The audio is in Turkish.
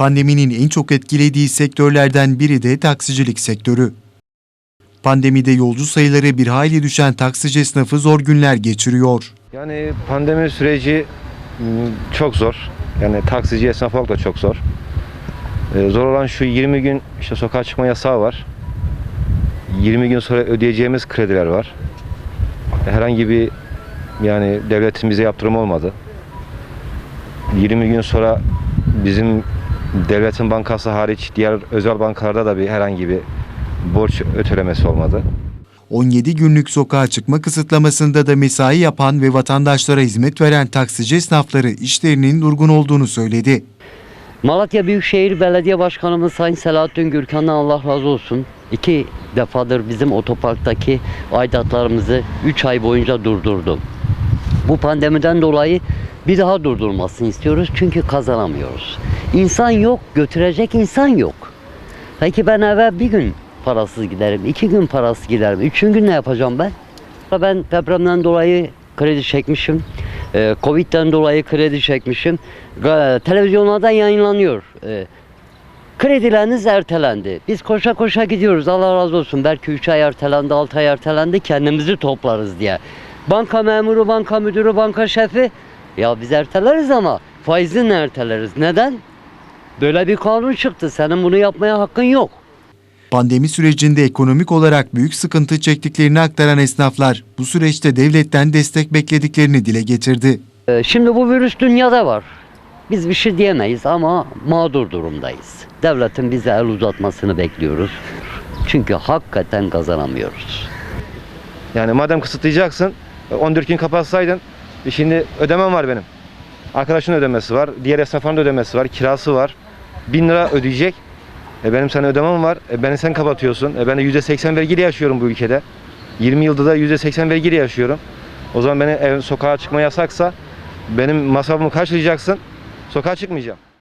Pandeminin en çok etkilediği sektörlerden biri de taksicilik sektörü. Pandemide yolcu sayıları bir hayli düşen taksici esnafı zor günler geçiriyor. Yani pandemi süreci m, çok zor. Yani taksici esnaf olarak da çok zor. Ee, zor olan şu 20 gün işte sokağa çıkma yasağı var. 20 gün sonra ödeyeceğimiz krediler var. Herhangi bir yani devletin bize yaptırım olmadı. 20 gün sonra bizim devletin bankası hariç diğer özel bankalarda da bir herhangi bir borç ötelemesi olmadı. 17 günlük sokağa çıkma kısıtlamasında da mesai yapan ve vatandaşlara hizmet veren taksici esnafları işlerinin durgun olduğunu söyledi. Malatya Büyükşehir Belediye Başkanımız Sayın Selahattin Gürkan'dan Allah razı olsun. İki defadır bizim otoparktaki aidatlarımızı 3 ay boyunca durdurdu. Bu pandemiden dolayı bir daha durdurmasını istiyoruz çünkü kazanamıyoruz. İnsan yok, götürecek insan yok. Peki ben eve bir gün parasız giderim, iki gün parasız giderim, üçüncü gün ne yapacağım ben? Ben depremden dolayı kredi çekmişim. Ee, Covid'den dolayı kredi çekmişim. Ga- Televizyonlardan yayınlanıyor. Ee, kredileriniz ertelendi. Biz koşa koşa gidiyoruz. Allah razı olsun. Belki 3 ay ertelendi, 6 ay ertelendi. Kendimizi toplarız diye. Banka memuru, banka müdürü, banka şefi. Ya biz erteleriz ama faizini erteleriz. Neden? Böyle bir kanun çıktı. Senin bunu yapmaya hakkın yok. Pandemi sürecinde ekonomik olarak büyük sıkıntı çektiklerini aktaran esnaflar bu süreçte devletten destek beklediklerini dile getirdi. Ee, Şimdi bu virüs dünyada var. Biz bir şey diyemeyiz ama mağdur durumdayız. Devletin bize el uzatmasını bekliyoruz. Çünkü hakikaten kazanamıyoruz. Yani madem kısıtlayacaksın e, 14 gün kapatsaydın e, şimdi ödemem var benim. Arkadaşın ödemesi var, diğer esnafların da ödemesi var, kirası var. 1000 lira ödeyecek. E benim sana ödemem var. E beni sen kapatıyorsun. E ben de %80 vergiyle yaşıyorum bu ülkede. 20 yılda da %80 vergiyle yaşıyorum. O zaman beni ev sokağa çıkma yasaksa benim masrafımı karşılayacaksın. Sokağa çıkmayacağım.